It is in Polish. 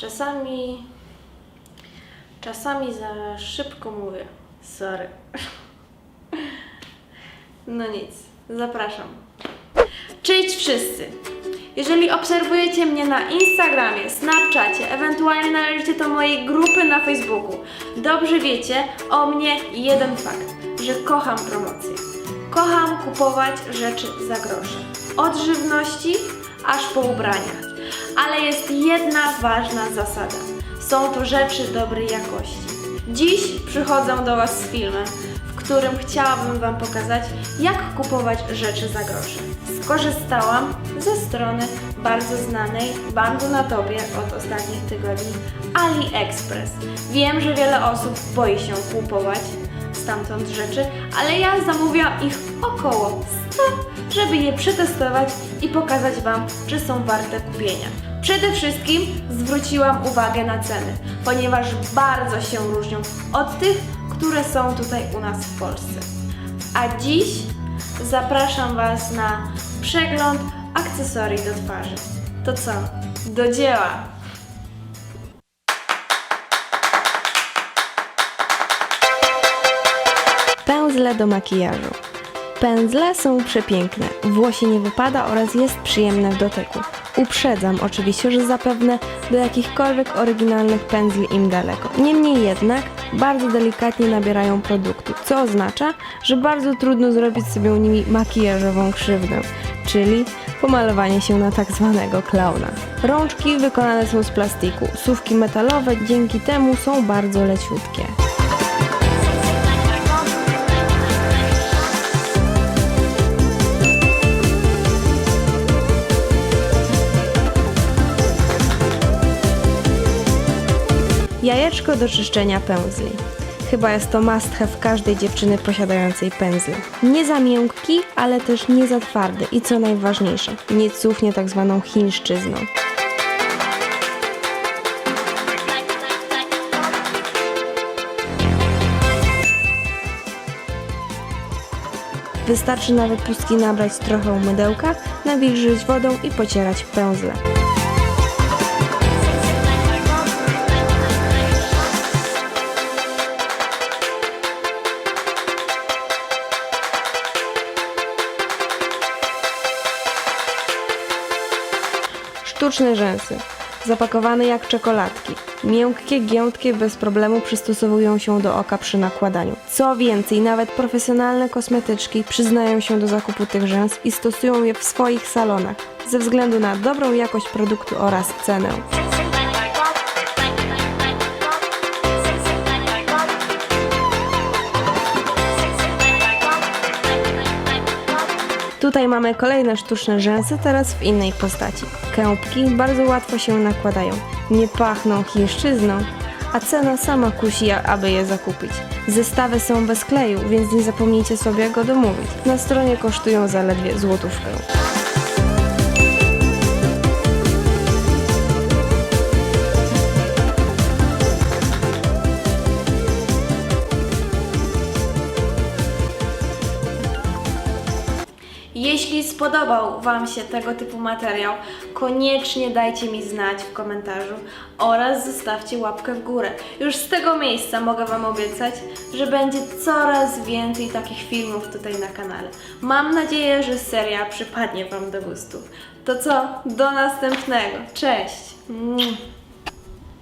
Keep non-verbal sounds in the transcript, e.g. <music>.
Czasami. Czasami za szybko mówię. Sorry. <laughs> No nic, zapraszam. Cześć wszyscy! Jeżeli obserwujecie mnie na Instagramie, Snapchacie, ewentualnie należycie do mojej grupy na Facebooku, dobrze wiecie o mnie jeden fakt, że kocham promocje. Kocham kupować rzeczy za grosze. Od żywności aż po ubrania. Ale jest jedna ważna zasada. Są to rzeczy dobrej jakości. Dziś przychodzę do Was z filmem, w którym chciałabym Wam pokazać, jak kupować rzeczy za grosze. Skorzystałam ze strony bardzo znanej bandu na topie od ostatnich tygodni AliExpress. Wiem, że wiele osób boi się kupować stamtąd rzeczy, ale ja zamówiłam ich około 100, żeby je przetestować i pokazać Wam, czy są warte kupienia. Przede wszystkim zwróciłam uwagę na ceny, ponieważ bardzo się różnią od tych, które są tutaj u nas w Polsce. A dziś zapraszam Was na przegląd akcesorii do twarzy. To co? Do dzieła! Pędzle do makijażu. Pędzle są przepiękne, włosie nie wypada oraz jest przyjemne w dotyku. Uprzedzam oczywiście, że zapewne do jakichkolwiek oryginalnych pędzli im daleko. Niemniej jednak bardzo delikatnie nabierają produktu, co oznacza, że bardzo trudno zrobić sobie nimi makijażową krzywdę, czyli pomalowanie się na tak zwanego klauna. Rączki wykonane są z plastiku, słówki metalowe dzięki temu są bardzo leciutkie. Jajeczko do czyszczenia pędzli. Chyba jest to must have każdej dziewczyny posiadającej pędzle. Nie za miękki, ale też nie za twardy i co najważniejsze, nie cuchnie tak zwaną chińszczyzną. Wystarczy nawet pustki nabrać trochę mydełka, nawilżyć wodą i pocierać pędzle. Sztuczne rzęsy. Zapakowane jak czekoladki. Miękkie, giętkie, bez problemu przystosowują się do oka przy nakładaniu. Co więcej, nawet profesjonalne kosmetyczki przyznają się do zakupu tych rzęs i stosują je w swoich salonach ze względu na dobrą jakość produktu oraz cenę. Tutaj mamy kolejne sztuczne rzęsy, teraz w innej postaci. Kępki bardzo łatwo się nakładają, nie pachną chińszczyzną, a cena sama kusi, aby je zakupić. Zestawy są bez kleju, więc nie zapomnijcie sobie go domówić. Na stronie kosztują zaledwie złotówkę. Jeśli spodobał Wam się tego typu materiał, koniecznie dajcie mi znać w komentarzu oraz zostawcie łapkę w górę. Już z tego miejsca mogę Wam obiecać, że będzie coraz więcej takich filmów tutaj na kanale. Mam nadzieję, że seria przypadnie Wam do gustu. To co? Do następnego. Cześć!